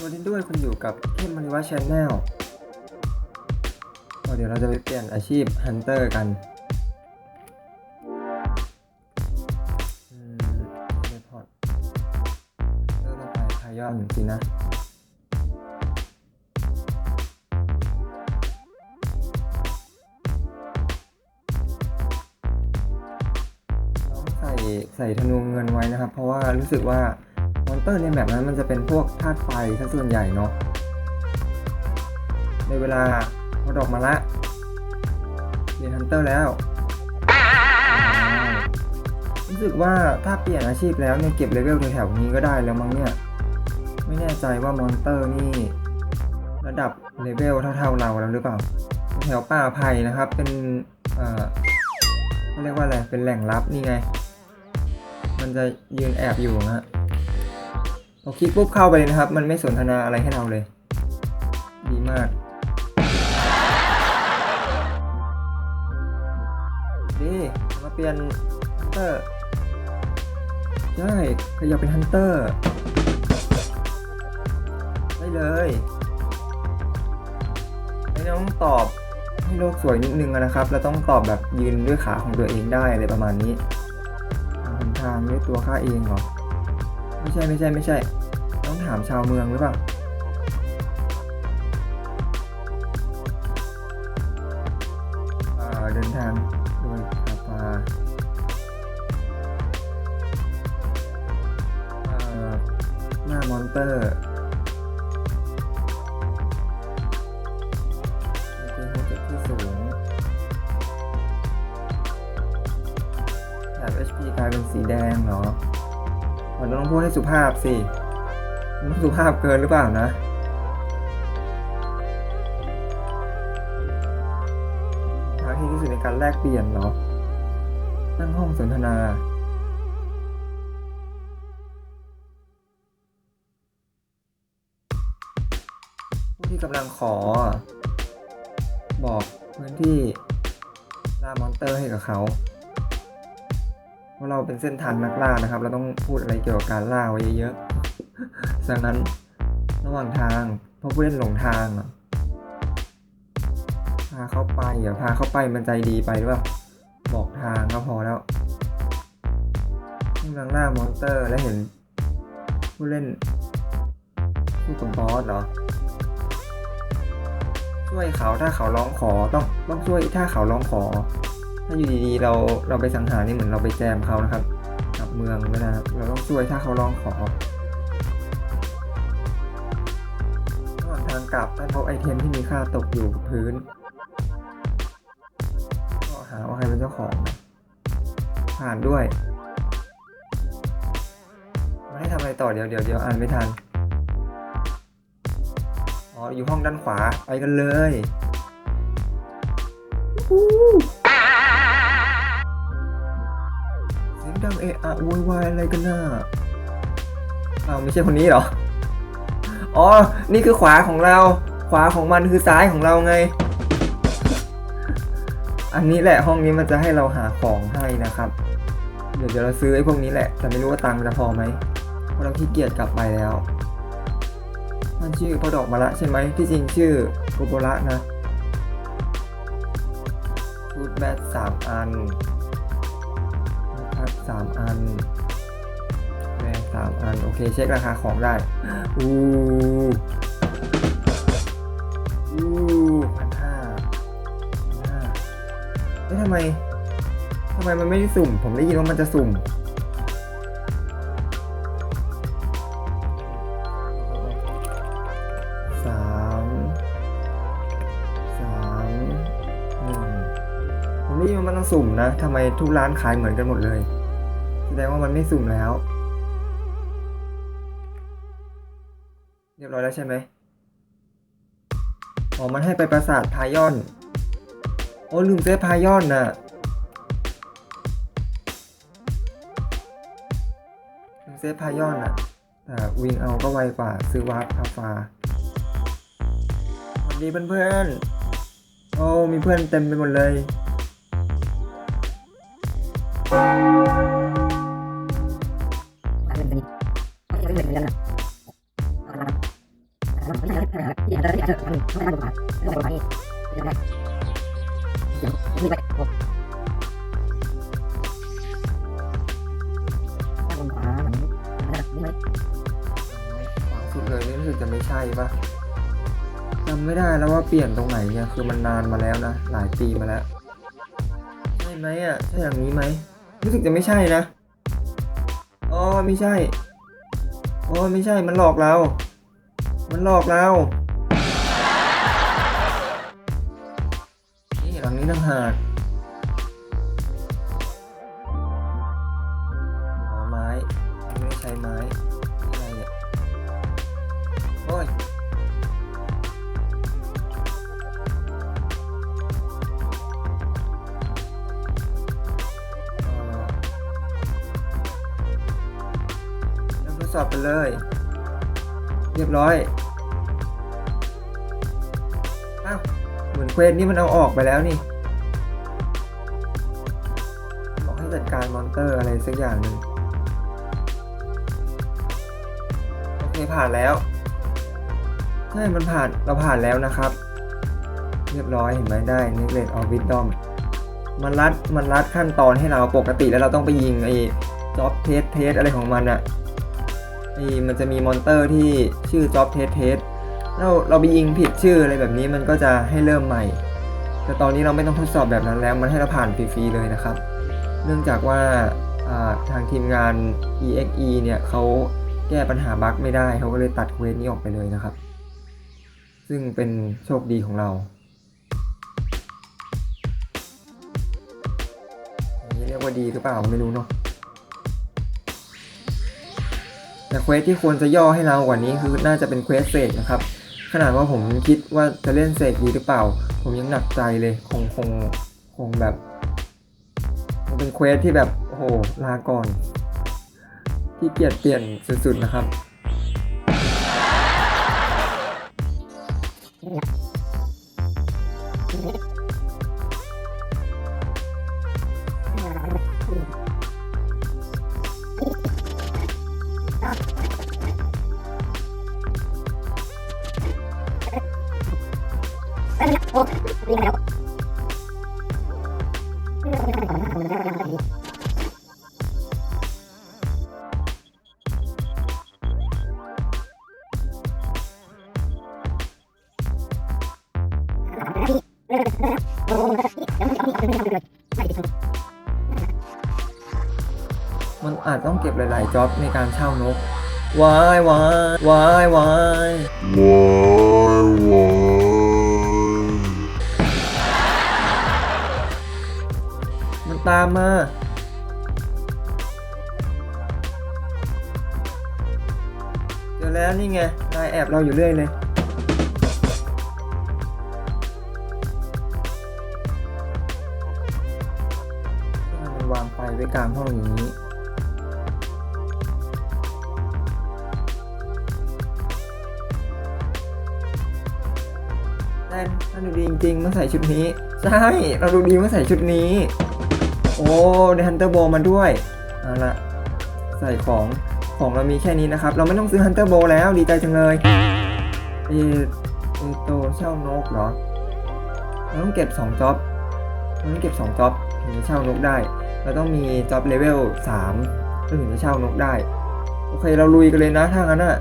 สวัสดีด้วยคุณอยู่กับเข้มมาริวะชแนลเดี๋ยวเราจะไปเปลี่ยนอาชีพฮันเตอร์กันอืมเรพอร์ตเริ่มไปพายอนสินะใส่ใส่ธนูเงินไว้นะครับ เพราะว่ารู้สึกว่า ตอร์ในแบบนั้นมันจะเป็นพวกธาตุไฟซะส่วนใหญ่เนาะในเวลาพอดอกมาละเรียนฮันเตอร์แล้ว รู้สึกว่าถ้าเปลี่ยนอาชีพแล้วเนี่ยเก็บเลเวลในแถวนี้ก็ได้แล้วมั้งเนี่ย ไม่แน่ใจว่ามอนเตอร์นี่ ระดับเลเวลเท่าๆเราแล้วหรือเปล่า แถวป่าไผ่นะครับ เป็นเอ่อเขาเรียกว่าอะไร เป็นแหล่งลับนี่ไง มันจะยืนแอบอยู่นะ ฮะพอคลิกปุ๊บเข้าไปเลยนะครับ มันไม่สนทนาอะไรให้เราเลย ดีมากดีมาเปลี่ยนฮันเตอร์ใช่ขยับเป็นฮันเตอร์ได้เลยไม่ต้องตอบให้โลกสวยนิดนึงนะครับ เราต้องตอบแบบยืนด้วยขาของตัวเองได้อะไรประมาณนี้หาหนทางด้วยตัวข้าเองเหรอ ไม่ใช่ไม่ใช่ไม่ใช่ ต้องถามชาวเมืองหรือเปล่าเดินทางโดยคาอ่าหน้ามอนเตอร์ มันต้องพูดให้สุภาพสิมันสุภาพเกินหรือเปล่านะทางที่ที่สุดในการแลกเปลี่ยนเหรอตั้งห้องสนทนาผู้ที่กำลังขอ บอกพื้นที่ลามอนเตอร์ให้กับเขา เพราะเราเป็นเส้นทางนักล่านะครับ เราต้องพูดอะไรเกี่ยวกับการล่าไว้เยอะๆดังนั้นระหว่างทางพราะผู้เล่นหลงทางพาเขาไปอย่าพาเขาไปมันใจดีไปหรือเปล่าบอกทางก็พอแล้วกำลังล่ามอนเตอร์และเห็น ผู้เล่นผู้กับบอสเหรอช่วยเขาถ้าเขาร้องขอต้องต้องช่วยถ้าเขาร้องขอ ถ้าอยู่ดีๆเราเราไปสังหารนี่เหมือนเราไปแจมเขานะครับกลับเมืองไม่ได้นะครับเราต้องช่วยถ้าเขาร้องขอระหว่างทางกลับท่านพบไอเทมที่มีค่าตกอยู่กับพื้นก็หาว่าใครเป็นเจ้าของนะผ่านด้วยไมาให้ทำอะไรต่อเดี๋ยวเดี๋ยวเดี๋ยวอ่านไม่ทันอ๋ออยู่ห้องด้านขวาไปกันเลยวู้ ดังเอะอะโวยวายอะไรกันน่ะอ้าวไม่ใช่คนนี้เหรอ อ๋อ นี่คือขวาของเรา ขวาของมันคือซ้ายของเราไง อันนี้แหละห้องนี้มันจะให้เราหาของให้นะครับ เดี๋ยวเดี๋ยวเราซื้อไอ้พวกนี้แหละ แต่ไม่รู้ว่าตังค์จะพอไหมเพราะเราขี้เกียจกลับไปแล้ว มันชื่อพอดอกมาละใช่ไหมที่จริงชื่อโกโบระนะฟูดแบทสามอัน ครับสามอันแรงสามอัน โอเค เช็คราคาของได้ อู้อู้พันห้าพันห้าเอ๊ะทำไมทำไมมันไม่ได้สุ่ม ผมได้ยินว่ามันจะสุ่มสามสามหนึ่งผมได้ยินว่ามันต้องสุ่มนะทำไมทุกร้านขายเหมือนกันหมดเลย แสดงว่ามันไม่สุ่มแล้ว เรียบร้อยแล้วใช่ไหมอ๋อ มันให้ไปปราสาทพายอน โอ้ลืมเซฟพายอนน่ะลืมเซฟพายอนน่ะแต่วิ่งเอาก็ไวกว่าซื้อวาร์ปคาฟาสวัสดีเพื่อนๆ โอ้ มีเพื่อนเต็มไปหมดเลย ขวาสุดเลยนี่รู้สึกจะไม่ใช่ปะจำไม่ได้แล้วว่าเปลี่ยนตรงไหนเนี่ยคือมันนานมาแล้วนะ หลายปีมาแล้วใช่ไหมอะใช่อย่างนี้ไหมรู้สึกจะไม่ใช่นะอ๋อไม่ใช่อ๋อไม่ใช่มันหลอกเรา มันหลอกเรา ต่างหากไม้ไม่ได้ใช้ไม้อะไรเนี่ยโอ้ยเริ่มทดสอบไปเลย เรียบร้อยอ้าวเหมือนเควสนี่มันเอาออกไปแล้วนี่ ตอร์อะไรสักอย่างหนึ่งโอเคผ่านแล้วใช่มันผ่านเราผ่านแล้วนะครับ เรียบร้อยเห็นไหมได้นิเกเลตออฟวิดดอมมันรัดมันรัดขั้นตอนให้เราปกติแล้วเราต้องไปยิงไอ้จ็อบเทสเทสอะไรของมันอะไอ้มันจะมีมอนเตอร์ที่ชื่อจ็อบเทสเทสเราเราไปยิงผิดชื่ออะไรแบบนี้มันก็จะให้เริ่มใหม่ แต่ตอนนี้เราไม่ต้องทดสอบแบบนั้นแล้ว มันให้เราผ่านฟรีๆเลยนะครับ เนื่องจากว่าทางทีมงาน EXE เนี่ยเขาแก้ปัญหาบั๊กไม่ได้เขาก็เลยตัดเควสนี้ออกไปเลยนะครับ ซึ่งเป็นโชคดีของเราอันนี้เรียกว่าดีหรือเปล่าไม่รู้เนาะแต่เควสที่ควรจะย่อให้เรากว่านี้คือน่าจะเป็นเควสเสกนะครับ ขนาดว่าผมคิดว่าจะเล่นเสกดีหรือเปล่า ผมยังหนักใจเลยคงคงคงแบบ เป็นเควสที่แบบโอ้โหลาก่อน ที่เกียดเปลี่ยนสุดๆนะครับ มันอาจต้องเก็บหลาย ๆ จ็อบในการเช่านกวายวายวายวาย Why, why? มันตามมาเจอแล้วนี่ไงนายแอบเราอยู่เรื่อยเลย กลางห้องอย่างนี้แน่นเราดูดีจริงๆเมื่อใส่ชุดนี้ ใช่ เราดูดีเมื่อใส่ชุดนี้ โอ้ได้ฮันเตอร์โบมาด้วยเอาละใส่ของของเรามีแค่นี้นะครับ เราไม่ต้องซื้อฮันเตอร์โบแล้วดีใจจังเลยเอเอโตเช่านกเหรอเราต้องเก็บ2จ็อบเราต้องเก็บ2จ็อบถึงจะเช่านกได้ เราต้องมีจ็อบเลเวล3ถึงจะเช่านกได้ โอเคเราลุยกันเลยนะถ้างั้นอะ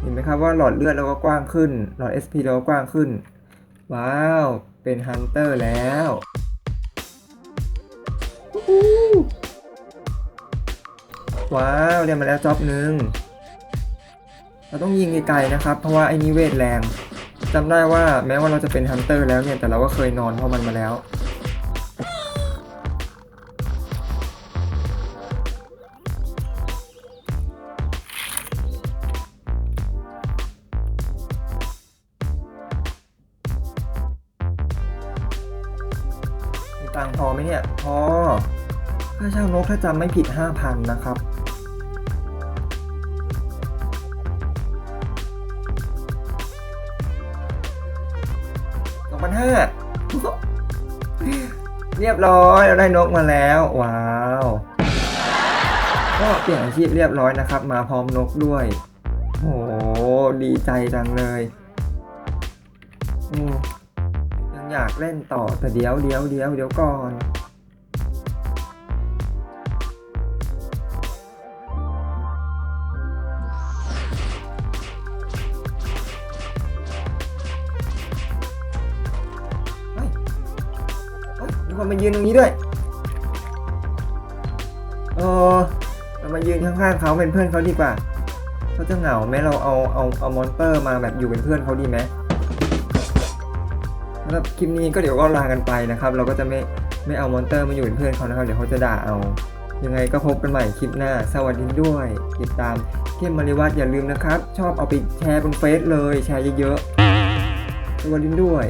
เห็นไหมครับว่าหลอดเลือดเราก็กว้างขึ้น หลอด SP เราก็กว้างขึ้น ว้าว เป็นฮันเตอร์แล้ววู้ฮู้ว้าวได้มาแล้วจ็อบหนึ่งเราต้องยิงไกลๆนะครับ เพราะว่าไอ้นี่เวทแรงจำได้ว่าแม้ว่าเราจะเป็นฮันเตอร์แล้วเนี่ยแต่เราก็เคยนอนเพราะมันมาแล้ว ดังพอไหมเนี่ย พอ ค่าเช่านกถ้าจำไม่ผิด 5,000 นะครับ สองพันห้า เรียบร้อยเราได้นกมาแล้ว ว้าว ก็เปลี่ยนอาชีพเรียบร้อยนะครับ มาพร้อมนกด้วยโห ดีใจจังเลยอ้ยัง อยากเล่นต่อแต่เดี๋ยวเดี๋ยวเดี๋ยวเดี๋ยวก่อนมีคนมายืนตรงนี้ด้วย เออเรามายืนข้างๆเขาเป็นเพื่อนเขาดีกว่า เขาจะเหงาไหมเราเอาเอาเอามอนเตอร์มาแบบอยู่เป็นเพื่อนเขาดีไหมำหรับคลิปนี้ก็เดี๋ยวก็ลากันไปนะครับ เราก็จะไม่ไม่เอามอนเตอร์มาอยู่เป็นเพื่อนเขานะครับ เดี๋ยวเขาจะด่าเอา ยังไงก็พบกันใหม่คลิปหน้า สวัสดีด้วย ติดตามเกมมาริวัตอย่าลืมนะครับ ชอบเอาไปแชร์บนเฟซเลย แชร์เยอะๆสวัสดีด้วย